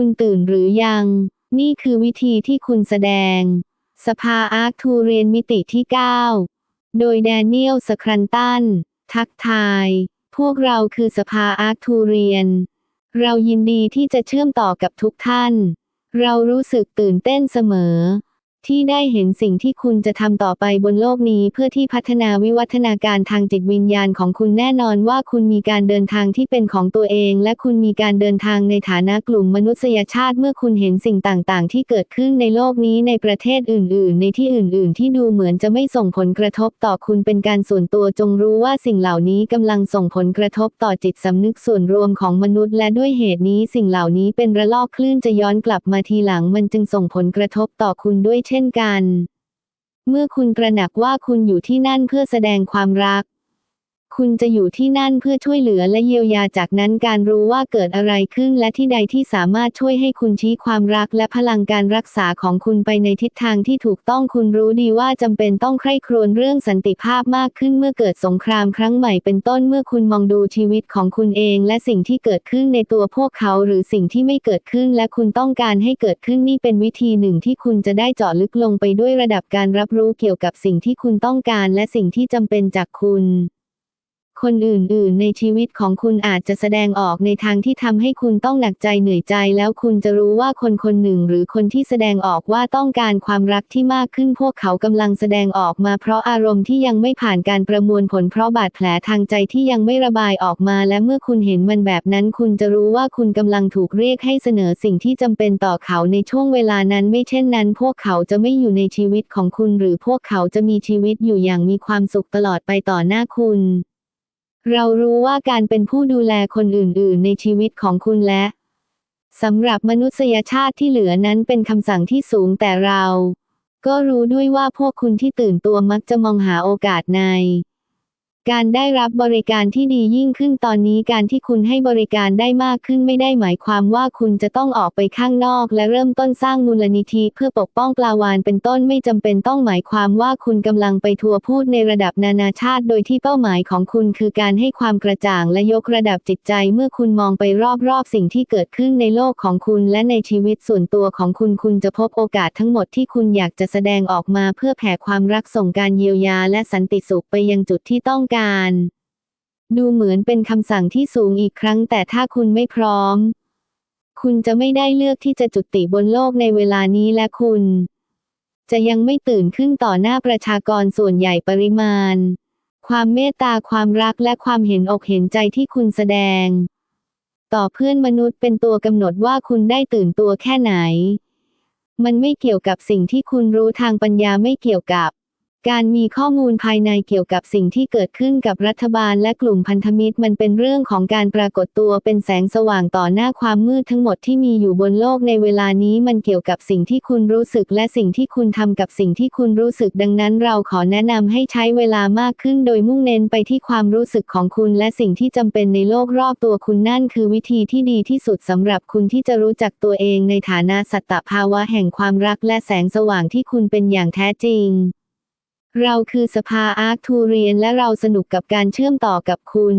คุณตื่นหรือยัง นี่คือวิธีที่คุณแสดง สภาอาร์คทูเรียนมิติที่ 9 โดยแดเนียลสครันตัน ทักทาย พวกเราคือสภาอาร์คทูเรียน เรายินดีที่จะเชื่อมต่อกับทุกท่าน เรารู้สึกตื่นเต้นเสมอ ที่ได้เห็นสิ่งที่คุณจะทำต่อไปบนโลกนี้ เพื่อที่พัฒนาวิวัฒนาการทางจิตวิญญาณของคุณแน่นอนว่าคุณมีการเดินทางที่เป็นของตัวเอง และคุณมีการเดินทางในฐานะกลุ่มมนุษยชาติ เมื่อคุณเห็นสิ่งต่างๆ ที่เกิดขึ้นในโลกนี้ในประเทศอื่น ๆ ในที่อื่น ๆ ที่ดูเหมือนจะไม่ส่งผลกระทบต่อคุณเป็นการส่วนตัวจงรู้ว่าสิ่งเหล่านี้กำลังส่งผลกระทบต่อจิตสำนึกส่วนรวมของมนุษย์ และด้วยเหตุนี้สิ่งเหล่านี้เป็นระลอกคลื่นจะย้อนกลับมาทีหลังมันจึงส่งผลกระทบต่อคุณด้วยเช่นกัน เมื่อคุณตระหนักว่าคุณอยู่ที่นั่นเพื่อแสดงความรัก คุณจะอยู่ที่นั่นเพื่อช่วยเหลือและเยียวยาจากนั้นการรู้ว่าเกิดอะไรขึ้นและที่ใดที่สามารถช่วยให้คุณชี้ความรักและพลังการรักษาของคุณไปในทิศทางที่ถูกต้องคุณรู้ดีว่าจำเป็นต้องใคร่ครวญเรื่องสันติภาพมากขึ้นเมื่อเกิดสงครามครั้งใหม่เป็นต้นเมื่อคุณมองดูชีวิตของคุณเอง และสิ่งที่เกิดขึ้นในตัวพวกเขาหรือสิ่งที่ไม่เกิดขึ้น และคุณต้องการให้เกิดขึ้นนี่เป็นวิธีหนึ่งที่คุณจะได้เจาะลึกลงไปด้วยระดับการรับรู้เกี่ยวกับสิ่งที่คุณต้องการและสิ่งที่จำเป็นจากคุณ คนอื่นๆ ในชีวิตของคุณอาจจะแสดงออกในทางที่ทำให้คุณต้องหนักใจเหนื่อยใจ แล้วคุณจะรู้ว่าคนคนหนึ่งหรือคนที่แสดงออกว่าต้องการความรักที่มากขึ้นพวกเขากำลังแสดงออกมาเพราะอารมณ์ที่ยังไม่ผ่านการประมวลผลเพราะบาดแผลทางใจที่ยังไม่ระบายออกมา และเมื่อคุณเห็นมันแบบนั้นคุณจะรู้ว่าคุณกำลังถูกเรียกให้เสนอสิ่งที่จำเป็นต่อเขาในช่วงเวลานั้นไม่เช่นนั้น พวกเขาจะไม่อยู่ในชีวิตของคุณ หรือพวกเขาจะมีชีวิตอยู่อย่างมีความสุขตลอดไปต่อหน้าคุณ เรารู้ว่าการเป็นผู้ดูแลคนอื่น ๆ ในชีวิตของคุณและสำหรับมนุษยชาติที่เหลือนั้นเป็นคำสั่งที่สูงแต่เรา ก็รู้ด้วยว่าพวกคุณที่ตื่นตัวมักจะมองหาโอกาสใน การได้รับบริการที่ดียิ่งขึ้นตอนนี้การที่คุณให้บริการได้มากขึ้นไม่ได้หมายความว่าคุณจะต้องออกไปข้างนอก และเริ่มต้นสร้างมูลนิธิเพื่อปกป้องปลาวานเป็นต้นไม่จำเป็นต้องหมายความว่าคุณกำลังไปทัวร์พูดในระดับนานาชาติ โดยที่เป้าหมายของคุณคือการให้ความกระจ่างและยกระดับจิตใจ เมื่อคุณมองไปรอบๆสิ่งที่เกิดขึ้นในโลกของคุณและในชีวิตส่วนตัวของคุณคุณจะพบโอกาสทั้งหมดที่คุณอยากจะแสดงออกมาเพื่อแผ่ความรักส่งการเยียวยาและสันติสุขไปยังจุดที่ต้องการการ ดูเหมือนเป็นคำสั่งที่สูงอีกครั้ง แต่ถ้าคุณไม่พร้อม คุณจะไม่ได้เลือกที่จะจุติบนโลกในเวลานี้และคุณ จะยังไม่ตื่นขึ้นต่อหน้าประชากรส่วนใหญ่ปริมาณ ความเมตตาความรักและความเห็นอกเห็นใจที่คุณแสดง ต่อเพื่อนมนุษย์เป็นตัวกำหนดว่าคุณได้ตื่นตัวแค่ไหน มันไม่เกี่ยวกับสิ่งที่คุณรู้ทางปัญญาไม่เกี่ยวกับ การมีข้อมูลภายในเกี่ยวกับสิ่งที่เกิดขึ้นกับรัฐบาลและกลุ่มพันธมิตรมันเป็นเรื่องของการปรากฏตัวเป็นแสงสว่างต่อหน้าความมืดทั้งหมดที่มีอยู่บนโลกในเวลานี้มันเกี่ยวกับสิ่งที่คุณรู้สึกและสิ่งที่คุณทำกับสิ่งที่คุณรู้สึกดังนั้น เราขอแนะนำให้ใช้เวลามากขึ้น โดยมุ่งเน้นไปที่ความรู้สึกของคุณ และสิ่งที่จำเป็นในโลกรอบตัวคุณนั่นคือวิธีที่ดีที่สุดสำหรับคุณที่จะรู้จักตัวเองในฐานะสัตตภาวะแห่งความรักและแสงสว่างที่คุณเป็นอย่างแท้จริง เราคือสภาอาร์คทูเรียนและเราสนุกกับการเชื่อมต่อกับคุณ